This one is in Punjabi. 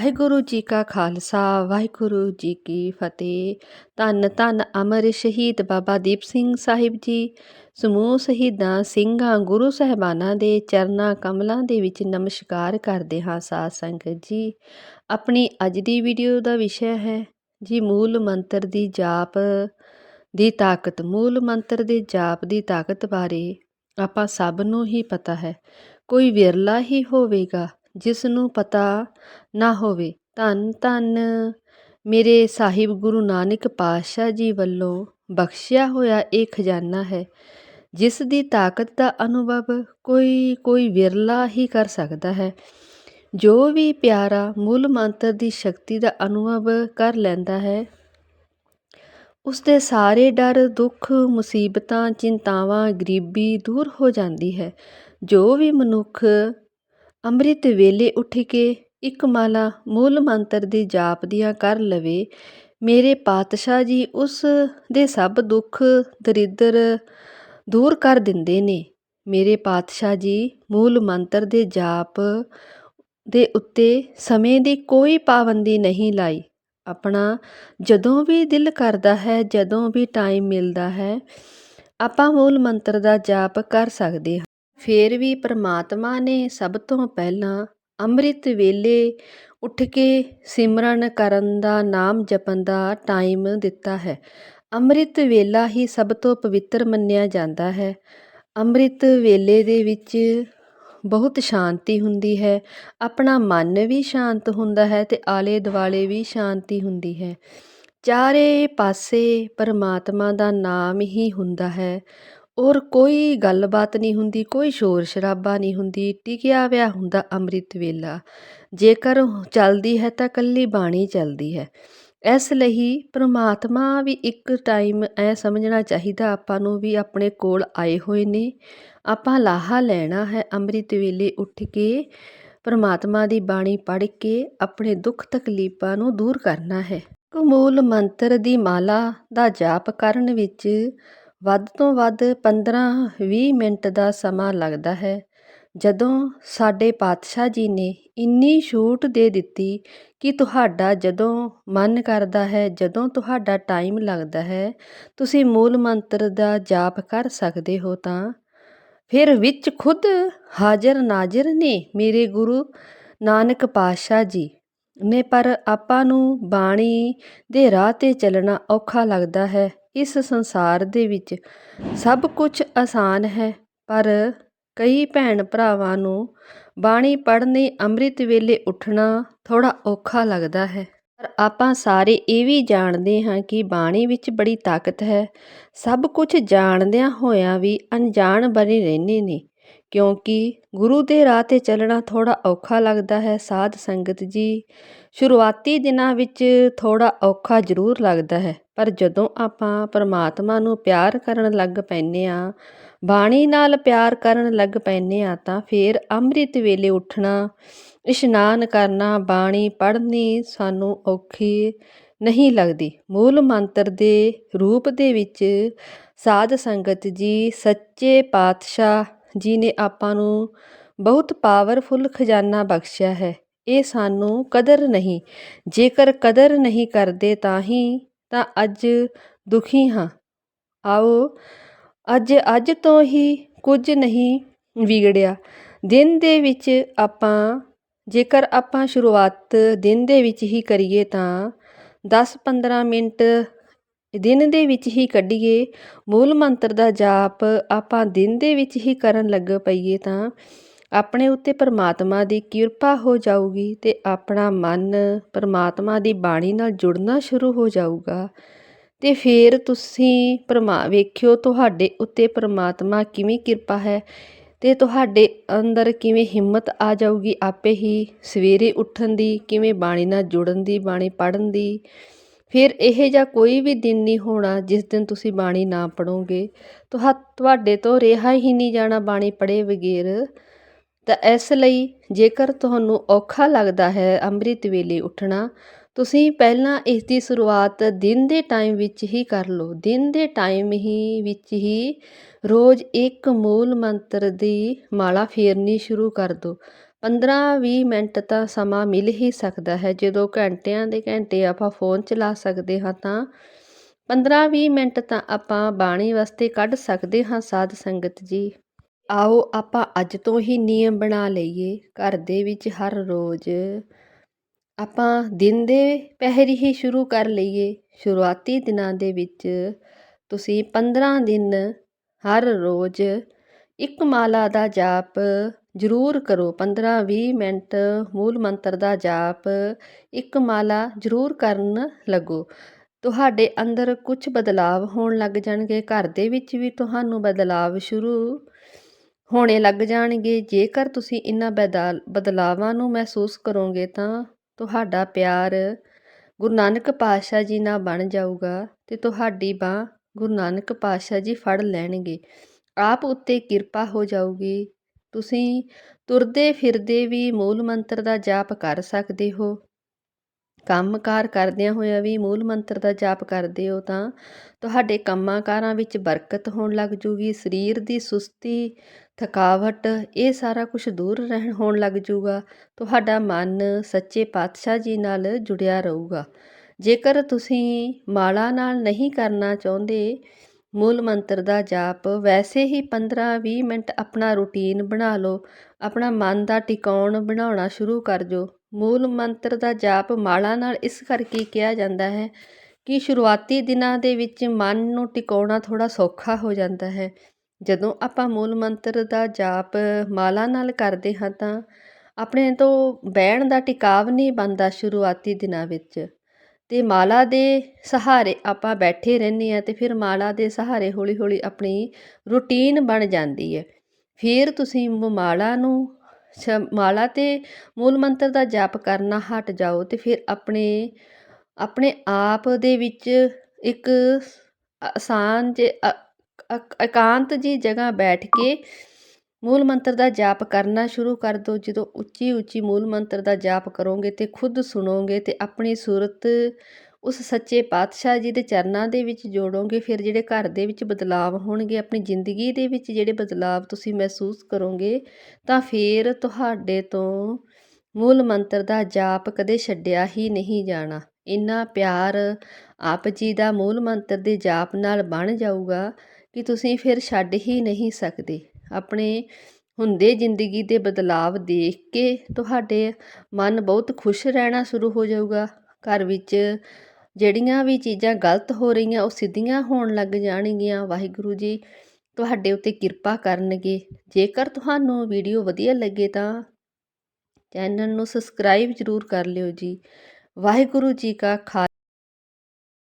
ਵਾਹਿਗੁਰੂ ਜੀ ਕਾ ਖਾਲਸਾ, ਵਾਹਿਗੁਰੂ ਜੀ ਕੀ ਫਤਿਹ। ਧੰਨ ਧੰਨ ਅਮਰ ਸ਼ਹੀਦ ਬਾਬਾ ਦੀਪ ਸਿੰਘ ਸਾਹਿਬ ਜੀ। ਸਮੂਹ ਸ਼ਹੀਦਾਂ ਸਿੰਘਾਂ, ਗੁਰੂ ਸਾਹਿਬਾਨਾਂ ਦੇ ਚਰਨਾਂ, ਕਮਲਾਂ ਦੇ ਵਿੱਚ ਨਮਸਕਾਰ ਕਰਦੇ ਹਾਂ ਸਾਧ ਸੰਗਤ ਜੀ। ਆਪਣੀ ਅੱਜ ਦੀ ਵੀਡੀਓ ਦਾ ਵਿਸ਼ਾ ਹੈ ਜੀ, ਮੂਲ ਮੰਤਰ ਦੀ ਜਾਪ ਦੀ ਤਾਕਤ। ਮੂਲ ਮੰਤਰ ਦੇ ਜਾਪ ਦੀ ਤਾਕਤ ਬਾਰੇ ਆਪਾਂ ਸਭ ਨੂੰ ਹੀ ਪਤਾ ਹੈ। ਕੋਈ ਵਿਰਲਾ ਹੀ ਹੋਵੇਗਾ ਜਿਸ ਨੂੰ ਪਤਾ ਨਾ ਹੋਵੇ, ਧੰਨ ਧੰਨ। ਮੇਰੇ ਸਾਹਿਬ ਗੁਰੂ ਨਾਨਕ ਪਾਤਸ਼ਾਹ ਜੀ ਵੱਲੋਂ ਬਖਸ਼ਿਆ ਹੋਇਆ ਇਹ ਖਜ਼ਾਨਾ ਹੈ, ਜਿਸ ਦੀ ਤਾਕਤ ਦਾ ਅਨੁਭਵ ਕੋਈ ਕੋਈ ਵਿਰਲਾ ਹੀ ਕਰ ਸਕਦਾ ਹੈ। ਜੋ ਵੀ ਪਿਆਰਾ ਮੂਲ ਮੰਤਰ ਦੀ ਸ਼ਕਤੀ ਦਾ ਅਨੁਭਵ ਕਰ ਲੈਂਦਾ ਹੈ ਉਸ ਦੇ ਸਾਰੇ ਡਰ, ਦੁੱਖ, ਮੁਸੀਬਤਾਂ, ਚਿੰਤਾਵਾਂ, ਗਰੀਬੀ ਦੂਰ ਹੋ ਜਾਂਦੀ ਹੈ। ਜੋ ਵੀ ਮਨੁੱਖ ਅੰਮ੍ਰਿਤ ਵੇਲੇ ਉੱਠ ਕੇ ਇੱਕ ਮਾਲਾ ਮੂਲ ਮੰਤਰ ਦੀ ਜਾਪ ਦੀਆਂ ਕਰ ਲਵੇ, ਮੇਰੇ ਪਾਤਸ਼ਾਹ ਜੀ ਉਸ ਦੇ ਸਭ ਦੁੱਖ ਦਰਿਦਰ ਦੂਰ ਕਰ ਦਿੰਦੇ ਨੇ। ਮੇਰੇ ਪਾਤਸ਼ਾਹ ਜੀ ਮੂਲ ਮੰਤਰ ਦੇ ਜਾਪ ਦੇ ਉੱਤੇ ਸਮੇਂ ਦੀ ਕੋਈ ਪਾਬੰਦੀ ਨਹੀਂ ਲਾਈ। ਆਪਣਾ ਜਦੋਂ ਵੀ ਦਿਲ ਕਰਦਾ ਹੈ, ਜਦੋਂ ਵੀ ਟਾਈਮ ਮਿਲਦਾ ਹੈ, ਆਪਾਂ ਮੂਲ ਮੰਤਰ ਦਾ ਜਾਪ ਕਰ ਸਕਦੇ ਹਾਂ। ਫਿਰ ਵੀ ਪਰਮਾਤਮਾ ਨੇ ਸਭ ਤੋਂ ਪਹਿਲਾਂ ਅੰਮ੍ਰਿਤ ਵੇਲੇ ਉੱਠ ਕੇ ਸਿਮਰਨ ਕਰਨ ਦਾ ਨਾਮ ਜਪਣ ਦਾ ਟਾਈਮ ਦਿੱਤਾ ਹੈ। ਅੰਮ੍ਰਿਤ ਵੇਲਾ ਹੀ ਸਭ ਤੋਂ ਪਵਿੱਤਰ ਮੰਨਿਆ ਜਾਂਦਾ ਹੈ। ਅੰਮ੍ਰਿਤ ਵੇਲੇ ਦੇ ਵਿੱਚ ਬਹੁਤ ਸ਼ਾਂਤੀ ਹੁੰਦੀ ਹੈ, ਆਪਣਾ ਮਨ ਵੀ ਸ਼ਾਂਤ ਹੁੰਦਾ ਹੈ ਤੇ ਆਲੇ ਦੁਆਲੇ ਵੀ ਸ਼ਾਂਤੀ ਹੁੰਦੀ ਹੈ। ਚਾਰੇ ਪਾਸੇ ਪਰਮਾਤਮਾ ਦਾ ਨਾਮ ਹੀ ਹੁੰਦਾ ਹੈ। ਔਰ ਕੋਈ ਗੱਲਬਾਤ ਨਹੀਂ ਹੁੰਦੀ, ਕੋਈ ਸ਼ੋਰ ਸ਼ਰਾਬਾ ਨਹੀਂ ਹੁੰਦੀ, ਟਿਕਿਆ ਹੋਇਆ ਹੁੰਦਾ ਅੰਮ੍ਰਿਤ ਵੇਲਾ। ਜੇਕਰ ਚੱਲਦੀ ਹੈ ਤਾਂ ਕੱਲੀ ਬਾਣੀ ਚੱਲਦੀ ਹੈ। ਇਸ ਲਈ ਪ੍ਰਮਾਤਮਾ ਵੀ ਇੱਕ ਟਾਈਮ ਐ ਸਮਝਣਾ ਚਾਹੀਦਾ, ਆਪਾਂ ਨੂੰ ਵੀ ਆਪਣੇ ਕੋਲ ਆਏ ਹੋਏ ਨੇ। ਆਪਾਂ ਲਾਹਾ ਲੈਣਾ ਹੈ ਅੰਮ੍ਰਿਤ ਵੇਲੇ ਉੱਠ ਕੇ, ਪ੍ਰਮਾਤਮਾ ਦੀ ਬਾਣੀ ਪੜ੍ਹ ਕੇ ਆਪਣੇ ਦੁੱਖ ਤਕਲੀਫਾਂ ਨੂੰ ਦੂਰ ਕਰਨਾ ਹੈ। ਮੂਲ ਮੰਤਰ ਦੀ ਮਾਲਾ ਦਾ ਜਾਪ ਕਰਨ ਵਿੱਚ ਵੱਧ ਤੋਂ ਵੱਧ 15-20 ਮਿੰਟ ਦਾ ਸਮਾਂ ਲੱਗਦਾ ਹੈ। ਜਦੋਂ ਸਾਡੇ ਪਾਤਸ਼ਾਹ ਜੀ ਨੇ ਇੰਨੀ ਛੂਟ ਦੇ ਦਿੱਤੀ ਕਿ ਤੁਹਾਡਾ ਜਦੋਂ ਮਨ ਕਰਦਾ ਹੈ, ਜਦੋਂ ਤੁਹਾਡਾ ਟਾਈਮ ਲੱਗਦਾ ਹੈ, ਤੁਸੀਂ ਮੂਲ ਮੰਤਰ ਦਾ ਜਾਪ ਕਰ ਸਕਦੇ ਹੋ ਤਾਂ। ਫਿਰ ਵਿੱਚ ਖੁਦ ਹਾਜ਼ਰ ਨਾਜ਼ਰ ਨੇ ਮੇਰੇ ਗੁਰੂ ਨਾਨਕ ਪਾਤਸ਼ਾਹ ਜੀ ਨੇ, ਪਰ ਆਪਾਂ ਨੂੰ ਬਾਣੀ ਦੇ ਰਾਹ ਤੇ ਚੱਲਣਾ ਔਖਾ ਲੱਗਦਾ ਹੈ। ਇਸ ਸੰਸਾਰ ਦੇ ਵਿੱਚ ਸਭ ਕੁਝ ਆਸਾਨ ਹੈ, ਪਰ ਕਈ ਭੈਣ ਭਰਾਵਾਂ ਨੂੰ ਬਾਣੀ ਪੜ੍ਹਨੀ ਅੰਮ੍ਰਿਤ ਵੇਲੇ ਉੱਠਣਾ ਥੋੜਾ ਔਖਾ ਲੱਗਦਾ ਹੈ। ਪਰ ਆਪਾਂ ਸਾਰੇ ਇਹ ਵੀ ਜਾਣਦੇ ਹਾਂ ਕਿ ਬਾਣੀ ਵਿੱਚ ਬੜੀ ਤਾਕਤ ਹੈ। ਸਭ ਕੁਝ ਜਾਣਦਿਆਂ ਹੋਇਆਂ ਵੀ ਅਣਜਾਣ ਬਣੇ ਰਹਿੰਦੇ ਨੇ। ਕਿਉਂਕਿ ਗੁਰੂ ਦੇ ਰਾਹ ਤੇ ਚੱਲਣਾ ਥੋੜ੍ਹਾ ਔਖਾ ਲੱਗਦਾ ਹੈ, ਸਾਧ ਸੰਗਤ ਜੀ। ਸ਼ੁਰੂਆਤੀ ਦਿਨਾਂ ਵਿੱਚ ਥੋੜ੍ਹਾ ਔਖਾ ਜ਼ਰੂਰ ਲੱਗਦਾ ਹੈ, ਪਰ ਜਦੋਂ ਆਪਾਂ ਪਰਮਾਤਮਾ ਨੂੰ ਪਿਆਰ ਕਰਨ ਲੱਗ ਪੈਨੇ ਆ ਬਾਣੀ ਨਾਲ ਪਿਆਰ ਕਰਨ ਲੱਗ ਪੈਨੇ ਆ ਤਾਂ ਫਿਰ ਅੰਮ੍ਰਿਤ ਵੇਲੇ ਉੱਠਣਾ, ਇਸ਼ਨਾਨ ਕਰਨਾ, ਬਾਣੀ ਪੜ੍ਹਨੀ ਸਾਨੂੰ ਔਖੀ ਨਹੀਂ ਲੱਗਦੀ। ਮੂਲ ਮੰਤਰ ਦੇ ਰੂਪ ਦੇ ਵਿੱਚ ਸਾਧ ਸੰਗਤ ਜੀ, ਸੱਚੇ ਪਾਤਸ਼ਾਹ ਜੀ ਨੇ ਆਪਾਂ ਨੂੰ ਬਹੁਤ ਪਾਵਰਫੁੱਲ ਖਜ਼ਾਨਾ ਬਖਸ਼ਿਆ ਹੈ। ਇਹ ਸਾਨੂੰ ਕਦਰ ਨਹੀਂ। ਜੇਕਰ ਕਦਰ ਨਹੀਂ ਕਰਦੇ ਤਾਂ ਹੀ ਤਾਂ ਅੱਜ ਦੁਖੀ ਹਾਂ। ਆਓ, ਅੱਜ ਅੱਜ ਤੋਂ ਹੀ ਕੁਝ ਨਹੀਂ ਵਿਗੜਿਆ। ਦਿਨ ਦੇ ਵਿੱਚ ਆਪਾਂ, ਜੇਕਰ ਆਪਾਂ ਸ਼ੁਰੂਆਤ ਦਿਨ ਦੇ ਵਿੱਚ ਹੀ ਕਰੀਏ ਤਾਂ 10-15 ਮਿੰਟ ਦਿਨ ਦੇ ਵਿੱਚ ਹੀ ਕੱਢੀਏ, ਮੂਲ ਮੰਤਰ ਦਾ ਜਾਪ ਆਪਾਂ ਦਿਨ ਦੇ ਵਿੱਚ ਹੀ ਕਰਨ ਲੱਗ ਪਈਏ ਤਾਂ ਆਪਣੇ ਉੱਤੇ ਪਰਮਾਤਮਾ ਦੀ ਕਿਰਪਾ ਹੋ ਜਾਊਗੀ ਤੇ ਆਪਣਾ ਮਨ ਪਰਮਾਤਮਾ ਦੀ ਬਾਣੀ ਨਾਲ ਜੁੜਨਾ ਸ਼ੁਰੂ ਹੋ ਜਾਊਗਾ। ਤੇ ਫਿਰ ਤੁਸੀਂ ਪਰਮਾ, ਵੇਖਿਓ ਤੁਹਾਡੇ ਉੱਤੇ ਪਰਮਾਤਮਾ ਕਿਵੇਂ ਕਿਰਪਾ ਹੈ ਤੇ ਤੁਹਾਡੇ ਅੰਦਰ ਕਿਵੇਂ ਹਿੰਮਤ ਆ ਜਾਊਗੀ ਆਪੇ ਹੀ ਸਵੇਰੇ ਉੱਠਣ ਦੀ, ਕਿਵੇਂ ਬਾਣੀ ਨਾਲ ਜੁੜਨ ਦੀ, ਬਾਣੀ ਪੜ੍ਹਨ ਦੀ। ਫਿਰ ਇਹ ਜਾਂ ਕੋਈ ਵੀ ਦਿਨ ਨਹੀਂ ਹੋਣਾ ਜਿਸ ਦਿਨ ਤੁਸੀਂ ਬਾਣੀ ਨਾ ਪੜੋਗੇ ਤੁਹਾ, ਤੁਹਾਡੇ ਤੋਂ ਰਿਹਾ ਹੀ ਨਹੀਂ ਜਾਣਾ ਬਾਣੀ ਪੜ੍ਹੇ ਬਗੈਰ। ਤਾਂ ਇਸ ਲਈ ਜੇਕਰ ਤੁਹਾਨੂੰ ਔਖਾ ਲੱਗਦਾ ਹੈ ਅੰਮ੍ਰਿਤ ਵੇਲੇ ਉੱਠਣਾ, ਤੁਸੀਂ ਪਹਿਲਾਂ ਇਸ ਦੀ ਸ਼ੁਰੂਆਤ ਦਿਨ ਦੇ ਟਾਈਮ ਵਿੱਚ ਹੀ ਕਰ ਲਓ। ਦਿਨ ਦੇ ਟਾਈਮ ਹੀ ਵਿੱਚ ਹੀ ਰੋਜ਼ ਇੱਕ ਮੂਲ ਮੰਤਰ ਦੀ ਮਾਲਾ ਫੇਰਨੀ ਸ਼ੁਰੂ ਕਰ ਦਿਓ। 15-20 ਮਿੰਟ ਤਾਂ ਸਮਾਂ ਮਿਲ ਹੀ ਸਕਦਾ ਹੈ। ਜਦੋਂ ਘੰਟਿਆਂ ਦੇ ਘੰਟੇ ਆਪਾਂ ਫੋਨ ਚਲਾ ਸਕਦੇ ਹਾਂ ਤਾਂ 15-20 ਮਿੰਟ ਤਾਂ ਆਪਾਂ ਬਾਣੀ ਵਾਸਤੇ ਕੱਢ ਸਕਦੇ ਹਾਂ, ਸਾਧ ਸੰਗਤ ਜੀ। ਆਓ ਆਪਾਂ ਅੱਜ ਤੋਂ ਹੀ ਨਿਯਮ ਬਣਾ ਲਈਏ। ਘਰ ਦੇ ਵਿੱਚ ਹਰ ਰੋਜ਼ ਆਪਾਂ ਦਿਨ ਦੇ ਪਹਿਰ ਹੀ ਸ਼ੁਰੂ ਕਰ ਲਈਏ। ਸ਼ੁਰੂਆਤੀ ਦਿਨਾਂ ਦੇ ਵਿੱਚ ਤੁਸੀਂ 15 ਦਿਨ ਹਰ ਰੋਜ਼ ਇੱਕ ਮਾਲਾ ਦਾ ਜਾਪ ਜ਼ਰੂਰ ਕਰੋ। 15-20 ਮਿੰਟ ਮੂਲ ਮੰਤਰ ਦਾ ਜਾਪ ਇੱਕ ਮਾਲਾ ਜ਼ਰੂਰ ਕਰਨ ਲੱਗੋ। ਤੁਹਾਡੇ ਅੰਦਰ ਕੁਝ ਬਦਲਾਵ ਹੋਣ ਲੱਗ ਜਾਣਗੇ। ਘਰ ਦੇ ਵਿੱਚ ਵੀ ਤੁਹਾਨੂੰ ਬਦਲਾਵ ਸ਼ੁਰੂ ਹੋਣੇ ਲੱਗ ਜਾਣਗੇ। ਜੇਕਰ ਤੁਸੀਂ ਇਹਨਾਂ ਬਦਲ, ਬਦਲਾਵਾਂ ਨੂੰ ਮਹਿਸੂਸ ਕਰੋਗੇ ਤਾਂ ਤੁਹਾਡਾ ਪਿਆਰ ਗੁਰੂ ਨਾਨਕ ਪਾਤਸ਼ਾਹ ਜੀ ਨਾਲ ਬਣ ਜਾਊਗਾ ਤੇ ਤੁਹਾਡੀ ਬਾਹ ਗੁਰੂ ਨਾਨਕ ਪਾਤਸ਼ਾਹ ਜੀ ਫੜ ਲੈਣਗੇ। ਆਪ ਉੱਤੇ ਕਿਰਪਾ ਹੋ ਜਾਊਗੀ। ਤੁਸੀਂ ਤੁਰਦੇ ਫਿਰਦੇ ਵੀ ਮੂਲ ਮੰਤਰ ਦਾ ਜਾਪ ਕਰ ਸਕਦੇ ਹੋ। ਕੰਮਕਾਰ ਕਰਦਿਆਂ ਹੋਇਆਂ ਵੀ ਮੂਲ ਮੰਤਰ ਦਾ ਜਾਪ ਕਰਦੇ ਹੋ ਤਾਂ ਤੁਹਾਡੇ ਕੰਮਾਂ ਕਾਰਾਂ ਵਿੱਚ ਬਰਕਤ ਹੋਣ ਲੱਗ ਜੂਗੀ, ਸਰੀਰ ਦੀ ਸੁਸਤੀ, ਥਕਾਵਟ, ਇਹ ਸਾਰਾ ਕੁਝ ਦੂਰ ਰਹਿਣ ਹੋਣ ਲੱਗ ਜੂਗਾ। ਤੁਹਾਡਾ ਮਨ ਸੱਚੇ ਪਾਤਸ਼ਾਹ ਜੀ ਨਾਲ ਜੁੜਿਆ ਰਹੂਗਾ। ਜੇਕਰ ਤੁਸੀਂ ਮਾਲਾ ਨਾਲ ਨਹੀਂ ਕਰਨਾ ਚਾਹੁੰਦੇ ਮੂਲ ਮੰਤਰ ਦਾ ਜਾਪ, ਵੈਸੇ ਹੀ 15-20 ਮਿੰਟ ਆਪਣਾ ਰੂਟੀਨ ਬਣਾ ਲਓ, ਆਪਣਾ ਮਨ ਦਾ ਟਿਕਾਉਣ ਬਣਾਉਣਾ ਸ਼ੁਰੂ ਕਰ ਜੋ। ਮੂਲ ਮੰਤਰ ਦਾ ਜਾਪ ਮਾਲਾ ਨਾਲ ਇਸ ਕਰਕੇ ਕਿਹਾ ਜਾਂਦਾ ਹੈ ਕਿ ਸ਼ੁਰੂਆਤੀ ਦਿਨਾਂ ਦੇ ਵਿੱਚ ਮਨ ਨੂੰ ਟਿਕਾਉਣਾ ਥੋੜਾ ਸੌਖਾ ਹੋ ਜਾਂਦਾ ਹੈ। ਜਦੋਂ ਆਪਾਂ ਮੂਲ ਮੰਤਰ ਦਾ ਜਾਪ ਮਾਲਾ ਨਾਲ ਕਰਦੇ ਹਾਂ ਤਾਂ ਆਪਣੇ ਤੋਂ ਬਹਿਣ ਦਾ ਟਿਕਾਵ ਨਹੀਂ ਬਣਦਾ ਸ਼ੁਰੂਆਤੀ ਦਿਨਾਂ ਵਿੱਚ। ਅਤੇ ਮਾਲਾ ਦੇ ਸਹਾਰੇ ਆਪਾਂ ਬੈਠੇ ਰਹਿੰਦੇ ਹਾਂ ਅਤੇ ਫਿਰ ਮਾਲਾ ਦੇ ਸਹਾਰੇ ਹੌਲੀ ਹੌਲੀ ਆਪਣੀ ਰੂਟੀਨ ਬਣ ਜਾਂਦੀ ਹੈ। ਫਿਰ ਤੁਸੀਂ ਮਾਲਾ ਨੂੰ ਮਾਲਾ ਅਤੇ ਮੂਲ ਮੰਤਰ ਦਾ ਜਾਪ ਕਰਨਾ ਹਟ ਜਾਓ ਅਤੇ ਫਿਰ ਆਪਣੇ ਆਪਣੇ ਆਪ ਦੇ ਵਿੱਚ ਇੱਕ ਆਸਾਨ ਜੇ ਇਕਾਂਤ ਜੀ ਜਗ੍ਹਾ ਬੈਠ ਕੇ ਮੂਲ ਮੰਤਰ ਦਾ ਜਾਪ ਕਰਨਾ ਸ਼ੁਰੂ ਕਰ ਦਿਓ। ਜਦੋਂ ਉੱਚੀ ਉੱਚੀ ਮੂਲ ਮੰਤਰ ਦਾ ਜਾਪ ਕਰੋਗੇ ਤੇ ਖੁਦ ਸੁਣੋਗੇ ਤੇ ਆਪਣੀ ਸੂਰਤ ਉਸ ਸੱਚੇ ਪਾਤਸ਼ਾਹ ਜੀ ਦੇ ਚਰਨਾਂ ਦੇ ਵਿੱਚ ਜੋੜੋਗੇ, ਫਿਰ ਜਿਹੜੇ ਘਰ ਦੇ ਵਿੱਚ ਬਦਲਾਵ ਹੋਣਗੇ, ਆਪਣੀ ਜ਼ਿੰਦਗੀ ਦੇ ਵਿੱਚ ਜਿਹੜੇ ਬਦਲਾਵ ਤੁਸੀਂ ਮਹਿਸੂਸ ਕਰੋਗੇ, ਤਾਂ ਫਿਰ ਤੁਹਾਡੇ ਤੋਂ ਮੂਲ ਮੰਤਰ ਦਾ ਜਾਪ ਕਦੇ ਛੱਡਿਆ ਹੀ ਨਹੀਂ ਜਾਣਾ। ਇੰਨਾ ਪਿਆਰ ਆਪ ਜੀ ਦਾ ਮੂਲ ਮੰਤਰ ਦੇ ਜਾਪ ਨਾਲ ਬਣ ਜਾਊਗਾ ਕਿ ਤੁਸੀਂ ਫਿਰ ਛੱਡ ਹੀ ਨਹੀਂ ਸਕਦੇ। ਆਪਣੇ ਹੁੰਦੇ ਜ਼ਿੰਦਗੀ ਦੇ ਬਦਲਾਵ ਦੇਖ ਕੇ ਤੁਹਾਡੇ ਮਨ ਬਹੁਤ ਖੁਸ਼ ਰਹਿਣਾ ਸ਼ੁਰੂ ਹੋ ਜਾਊਗਾ। ਘਰ ਵਿੱਚ ਜਿਹੜੀਆਂ ਵੀ ਚੀਜ਼ਾਂ ਗਲਤ ਹੋ ਰਹੀਆਂ, ਉਹ ਸਿੱਧੀਆਂ ਹੋਣ ਲੱਗ ਜਾਣਗੀਆਂ। ਵਾਹਿਗੁਰੂ ਜੀ, ਤੁਹਾਡੇ ਉੱਤੇ ਕਿਰਪਾ ਕਰਨਗੇ। ਜੇਕਰ ਤੁਹਾਨੂੰ ਵੀਡੀਓ ਵਧੀਆ ਲੱਗੇ ਤਾਂ ਚੈਨਲ ਨੂੰ ਸਬਸਕ੍ਰਾਈਬ ਜ਼ਰੂਰ ਕਰ ਲਿਓ ਜੀ। ਵਾਹਿਗੁਰੂ ਜੀ ਕਾ ਖਾ